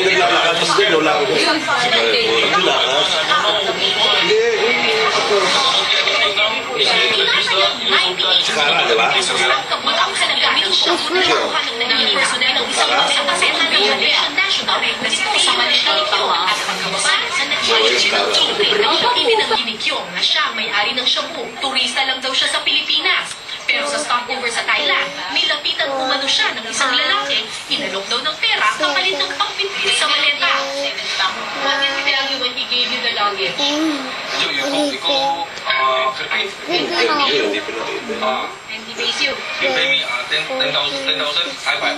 kami naglalakad kasi dyan, wala ko. Yun, Naglalakad. Hindi, si Kara, di ba? Kyong na siya may-ari ng Shabu. Turista lang daw siya sa Pilipinas. Pero sa stopover sa Thailand, nilapitan umano siya ng isang lalaki, inalok daw ng pera kapalit ng buy.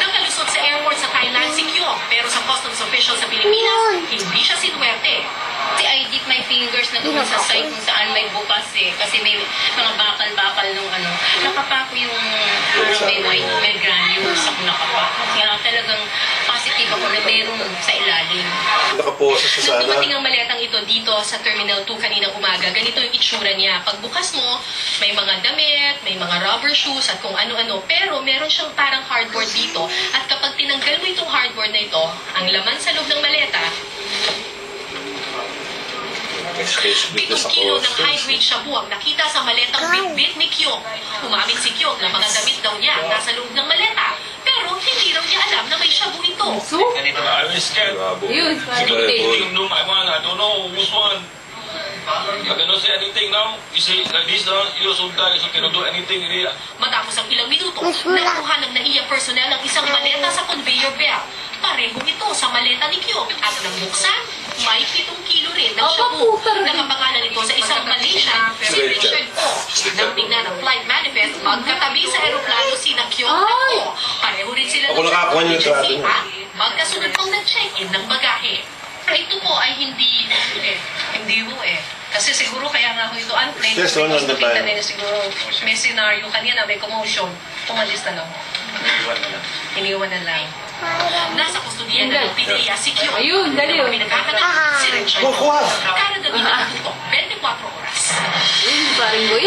Nakalusot sa airport sa Thailand Kyong, pero sa customs official sa Pilipinas, hindi siya sinwerte. Kasi I dip my fingers na doon sa side kung saan may bukas eh. Kasi may mga bakal-bakal nung ano. Nakapako yung parang may white, may granules ako nakapako. Kaya talagang positive ako na meron sa ilalim. Nakaposes siya Nung dumating ang maletang ito dito sa Terminal 2 kaninang umaga, ganito yung itsura niya. Pagbukas mo, may mga damit, may mga rubber shoes at kung ano-ano. Pero meron siyang parang hardboard dito. At kapag tinanggal mo itong hardboard na ito, ang laman sa loob ng maleta, Excuse me, Pitong sa kilo ng high-grade shabu ang nakita sa maletang bitbit ni Kyong. Umamin si Kyong na mga damit daw niya nasa loob ng maleta. Pero hindi raw niya alam na may ito. So, I was scared. Yun, You tape. know my one, I don't know which one. I cannot say anything now. You say like this now, you also die, so cannot do anything really. Matapos ang ilang minuto, nakuha ng NAIA personnel ang isang maleta sa conveyor belt. Pareho ito sa maleta ni Kyong at nang buksan, may 7 kilo rin ng shabu. Nakapangalan ito sa isang Malaysian, si Richard Ko. Nang tingnan ang flight manifest, magkatabi sa aeroplano si na Kyong at Ay! Ko. Pareho rin sila Ako nakakuha niyo yung trato niya. At magkasunod pang nag-check-in ng bagahe. Ito po ay hindi eh, hindi mo eh. Kasi siguro kaya nga ako ito unplanned. Yes, one on the time. nila siguro may scenario kanina, may commotion. Umalis na lang. Iniwan na lang. Nasa kustudiyan na ng PDEA si Kyo. Ayun, dali, oh. Pinaghahanap si Richard. Kuha, kuha. Karagawin na tutok 24 oras. Yun, parang boy.